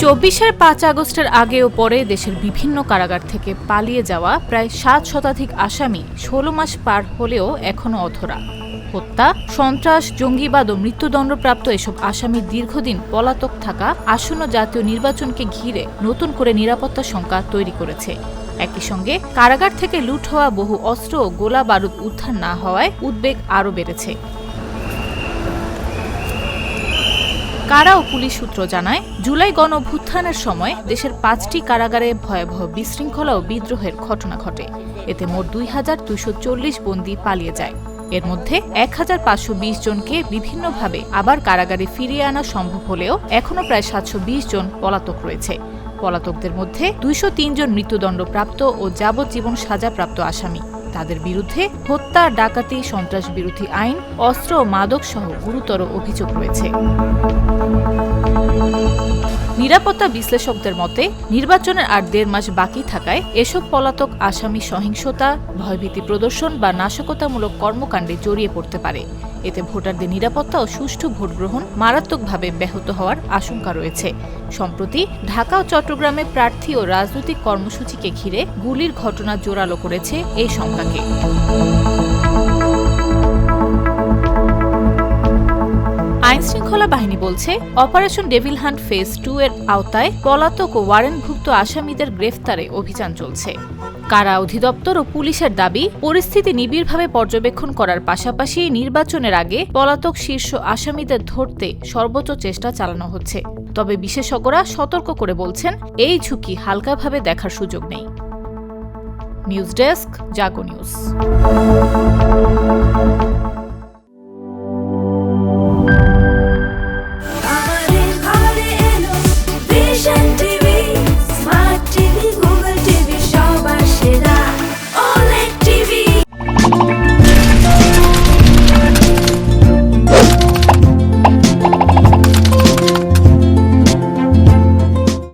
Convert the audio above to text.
চব্বিশের পাঁচ আগস্টের আগে ও পরে দেশের বিভিন্ন কারাগার থেকে পালিয়ে যাওয়া প্রায় সাত শতাধিক আসামি ষোলো মাস পার হলেও এখনও অধরা। হত্যা, সন্ত্রাস, জঙ্গিবাদ ও মৃত্যুদণ্ডপ্রাপ্ত এসব আসামি দীর্ঘদিন পলাতক থাকা আসন্ন জাতীয় নির্বাচনকে ঘিরে নতুন করে নিরাপত্তা শঙ্কা তৈরি করেছে। একই সঙ্গে কারাগার থেকে লুট হওয়া বহু অস্ত্র ও গোলা বারুদ উদ্ধার না হওয়ায় উদ্বেগ আরও বেড়েছে। কারা ও পুলিশ সূত্র জানায়, জুলাই গণ অভ্যুত্থানের সময় দেশের পাঁচটি কারাগারে ভয়াবহ বিশৃঙ্খলা ও বিদ্রোহের ঘটনা ঘটে। এতে মোট দুই হাজার দুইশো চল্লিশ বন্দী পালিয়ে যায়। এর মধ্যে এক হাজার পাঁচশো বিশ জনকে বিভিন্নভাবে আবার কারাগারে ফিরিয়ে আনা সম্ভব হলেও এখনও প্রায় সাতশো বিশ জন পলাতক রয়েছে। পলাতকদের মধ্যে দুইশো জন মৃত্যুদণ্ডপ্রাপ্ত ও যাবজ্জীবন সাজাপ্রাপ্ত আসামি। তাদের বিরুদ্ধে হত্যা ডাকাতি সন্ত্রাস বিরোধী আইন অস্ত্র মাদক সহ গুরুতর অভিযোগ রয়েছে। নিরাপত্তা বিশ্লেষকদের মতে, নির্বাচনের আর দেড় মাস বাকি থাকায় এসব পলাতক আসামি সহিংসতা, ভয়ভীতি প্রদর্শন বা নাশকতামূলক কর্মকাণ্ডে জড়িয়ে পড়তে পারে। এতে ভোটারদের নিরাপত্তা ও সুষ্ঠু ভোট গ্রহণ মারাত্মকভাবে ব্যাহত হওয়ার আশঙ্কা রয়েছে। সম্প্রতি ঢাকা ও চট্টগ্রামে প্রার্থী ও রাজনৈতিক কর্মসূচিকে ঘিরে গুলির ঘটনা জোরালো করেছে এই শঙ্কাকে শৃঙ্খলা বাহিনী বলছে, operation devil hunt phase two এর আওতায় পলাতক ও ওয়ারেন্টভুক্ত আসামিদের গ্রেফতারে অভিযান চলছে। কারা অধিদপ্তর ও পুলিশের দাবি, পরিস্থিতি নিবিড়ভাবে পর্যবেক্ষণ করার পাশাপাশি নির্বাচনের আগে পলাতক শীর্ষ আসামিদের ধরতে সর্বোচ্চ চেষ্টা চালানো হচ্ছে। তবে বিশেষজ্ঞরা সতর্ক করে বলছেন, এই ঝুঁকি হালকাভাবে দেখার সুযোগ নেই। News desk, Jago news.